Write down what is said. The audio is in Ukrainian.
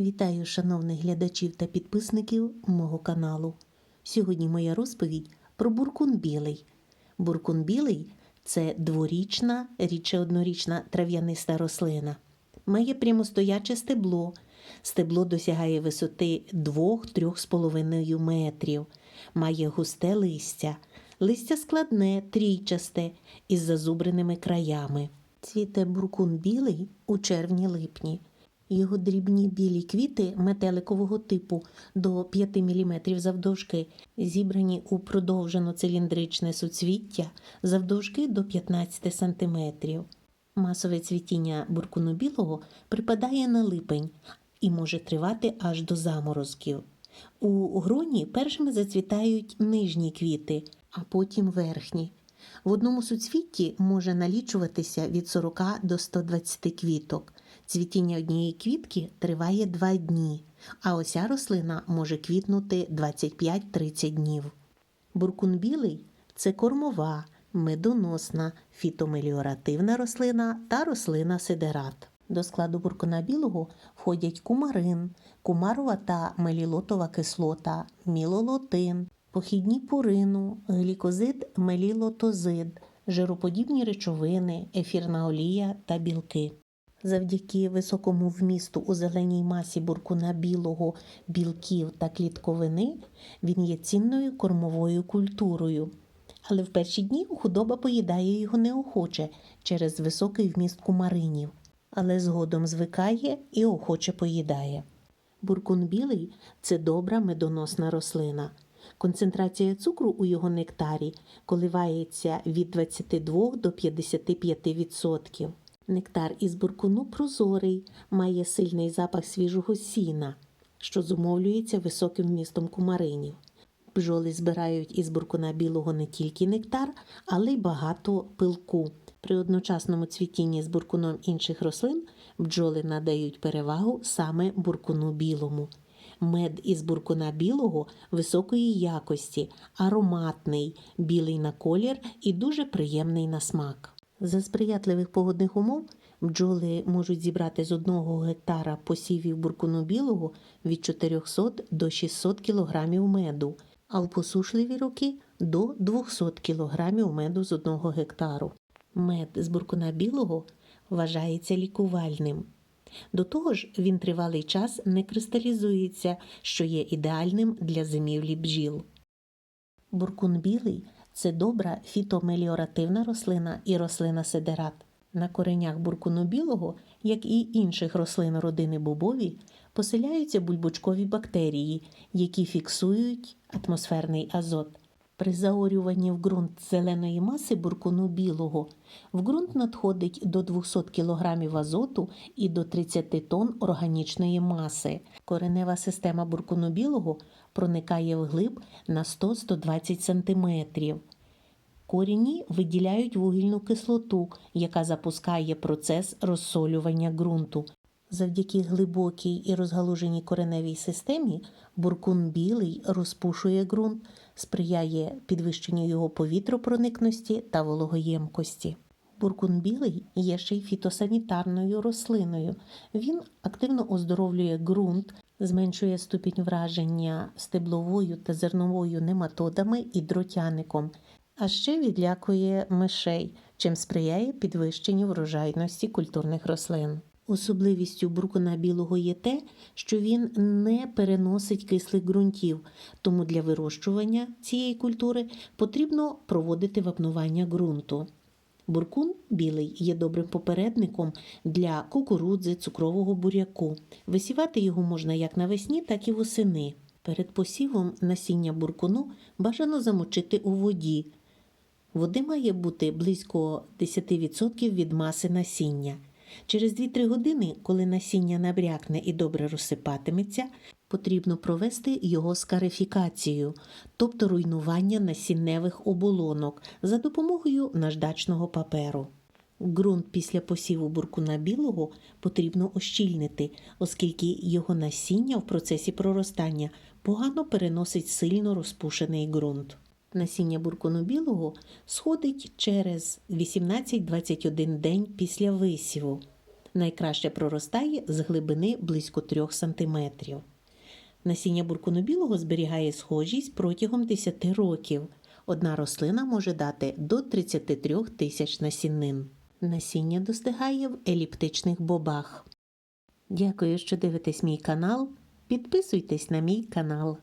Вітаю шановних глядачів та підписників мого каналу. Сьогодні моя розповідь про буркун білий. Буркун білий це дворічна, рідше однорічна трав'яниста рослина. Має прямостояче стебло. Стебло досягає висоти 2-3,5 метрів. Має густе листя. Листя складне, трійчасте, із зазубреними краями. Цвіте буркун білий у червні-липні. Його дрібні білі квіти метеликового типу до 5 мм завдовжки, зібрані у продовжено циліндричне суцвіття завдовжки до 15 см. Масове цвітіння буркуну білого припадає на липень і може тривати аж до заморозків. У гроні першими зацвітають нижні квіти, а потім верхні. В одному суцвітті може налічуватися від 40 до 120 квіток. Цвітіння однієї квітки триває 2 дні, а ося рослина може квітнути 25-30 днів. Буркун білий це кормова, медоносна, фітомеліоративна рослина та рослина сидерат. До складу буркуна білого входять кумарин, кумарова та мелілотова кислота, мілолотин, похідні пурину, глікозид, мелілотозид, жироподібні речовини, ефірна олія та білки. Завдяки високому вмісту у зеленій масі буркуна білого, білків та клітковини він є цінною кормовою культурою. Але в перші дні худоба поїдає його неохоче через високий вміст кумаринів, але згодом звикає і охоче поїдає. Буркун білий це добра медоносна рослина. Концентрація цукру у його нектарі коливається від 22 до 55%. Нектар із буркуну прозорий, має сильний запах свіжого сіна, що зумовлюється високим вмістом кумаринів. Бджоли збирають із буркуна білого не тільки нектар, але й багато пилку. При одночасному цвітінні з буркуном інших рослин бджоли надають перевагу саме буркуну білому. Мед із буркуна білого високої якості, ароматний, білий на колір і дуже приємний на смак. За сприятливих погодних умов бджоли можуть зібрати з одного гектара посівів буркуну білого від 400 до 600 кг меду, а в посушливі роки до 200 кг меду з одного гектару. Мед з буркуна білого вважається лікувальним. До того ж, він тривалий час не кристалізується, що є ідеальним для зимівлі бджіл. Буркун білий це добра фітомеліоративна рослина і рослина сидерат. На коренях буркуну білого, як і інших рослин родини бобові, поселяються бульбочкові бактерії, які фіксують атмосферний азот. При заорюванні в ґрунт зеленої маси буркуну білого в ґрунт надходить до 200 кг азоту і до 30 тонн органічної маси. Коренева система буркуну білого проникає вглиб на 100-120 см. Корінні виділяють вугільну кислоту, яка запускає процес розсолювання ґрунту. Завдяки глибокій і розгалуженій кореневій системі буркун білий розпушує ґрунт, сприяє підвищенню його повітропроникності та вологоємкості. Буркун білий є ще й фітосанітарною рослиною. Він активно оздоровлює ґрунт, зменшує ступінь враження стебловою та зерновою нематодами і дротяником, а ще відлякує мишей, чим сприяє підвищенню врожайності культурних рослин. Особливістю буркуна білого є те, що він не переносить кислих ґрунтів, тому для вирощування цієї культури потрібно проводити вапнування ґрунту. Буркун білий є добрим попередником для кукурудзи, цукрового буряку. Висівати його можна як навесні, так і восени. Перед посівом насіння буркуну бажано замочити у воді. Води має бути близько 10% від маси насіння. Через 2-3 години, коли насіння набрякне і добре розсипатиметься, потрібно провести його скарифікацію, тобто руйнування насінневих оболонок за допомогою наждачного паперу. Ґрунт після посіву буркуна білого потрібно ощільнити, оскільки його насіння в процесі проростання погано переносить сильно розпушений ґрунт. Насіння буркуну білого сходить через 18-21 день після висіву. Найкраще проростає з глибини близько 3 см. Насіння буркуну білого зберігає схожість протягом 10 років. Одна рослина може дати до 33 тисяч насінин. Насіння достигає в еліптичних бобах. Дякую, що дивитесь мій канал. Підписуйтесь на мій канал.